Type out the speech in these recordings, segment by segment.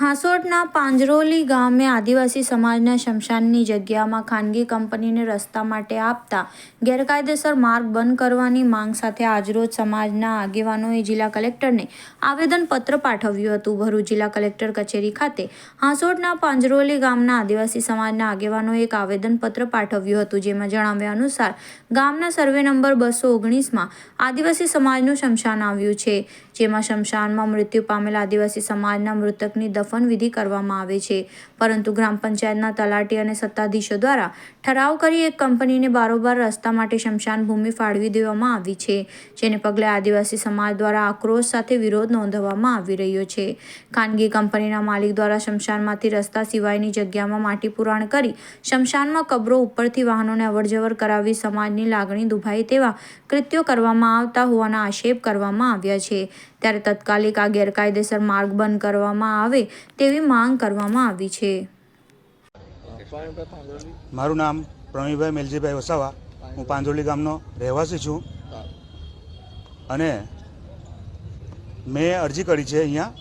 હાંસોટના પાંજરોલી ગામે આદિવાસી સમાજના શમશાનની જગ્યામાં ખાનગી કંપનીને રસ્તા માટે આપતા ગેરકાયદેસર માર્ગ બંધ કરવાની માંગ સાથે આજરોજ સમાજના આગેવાનોએ જિલ્લા કલેક્ટરને આવેદનપત્ર પાઠવ્યું હતું. ભરૂચ જિલ્લા કલેક્ટર કચેરી ખાતે હાંસોટના પાંજરોલી ગામના આદિવાસી સમાજના આગેવાનોએ એક આવેદનપત્ર પાઠવ્યું હતું, જેમાં જણાવ્યા અનુસાર, ગામના સર્વે નંબર બસો ઓગણીસમાં આદિવાસી સમાજનું શમશાન આવ્યું છે, જેમાં શમશાનમાં મૃત્યુ પામેલા આદિવાસી સમાજના મૃતકની દફન વિધિ કરવામાં આવે છે. પરંતુ ગ્રામ પંચાયતના તલાટી અને સત્તાધીશો દ્વારા ઠરાવ કરી એક કંપનીને બારોબાર રસ્તા માટે શમશાન ભૂમિ ફાળવી દેવામાં આવી છે, જેને પગલે આદિવાસી સમાજ દ્વારા આક્રોશ સાથે વિરોધ નોંધવામાં આવી રહ્યો છે. ખાનગી કંપનીના માલિક દ્વારા શમશાનમાંથી રસ્તા સિવાયની જગ્યામાં માટી પુરાણ કરી શમશાનમાં કબરો ઉપરથી વાહનોને અવરજવર કરાવી સમાજની લાગણી દુભાઈ તેવા કૃત્યો કરવામાં આવતા હોવાના આક્ષેપ કરવામાં આવ્યા છે. ત્યારે તત્કાલિક આ ગેરકાયદેસર માર્ગ બંધ કરવામાં આવે તેવી માંગ કરવામાં આવી છે. મારું નામ પ્રવીણભાઈ મેલજીભાઈ વસાવા. હું પાંજોલી ગામનો રહેવાસી છું. અને મેં અરજી કરી છે અહીંયા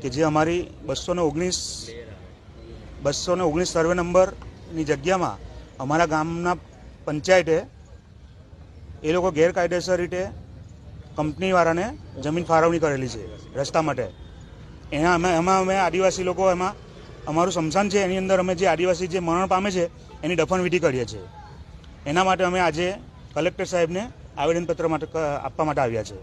કે જે અમારી બસો ને ઓગણીસ, બસો ને ઓગણીસ સર્વે નંબરની જગ્યામાં અમારા ગામના પંચાયતે એ લોકો ગેરકાયદેસર રીતે કંપનીવાળાને જમીન ફાળવણી કરેલી છે રસ્તા માટે. એના અમે એમાં અમે આદિવાસી લોકો એમાં અમારું સ્મશાન છે, એની અંદર અમે જે આદિવાસી જે મરણ પામે છે, એની દફન વિધિ કરીએ છીએ. એના માટે અમે આજે કલેક્ટર સાહેબને આવેદનપત્ર માટે આપવા માટે આવ્યા છે.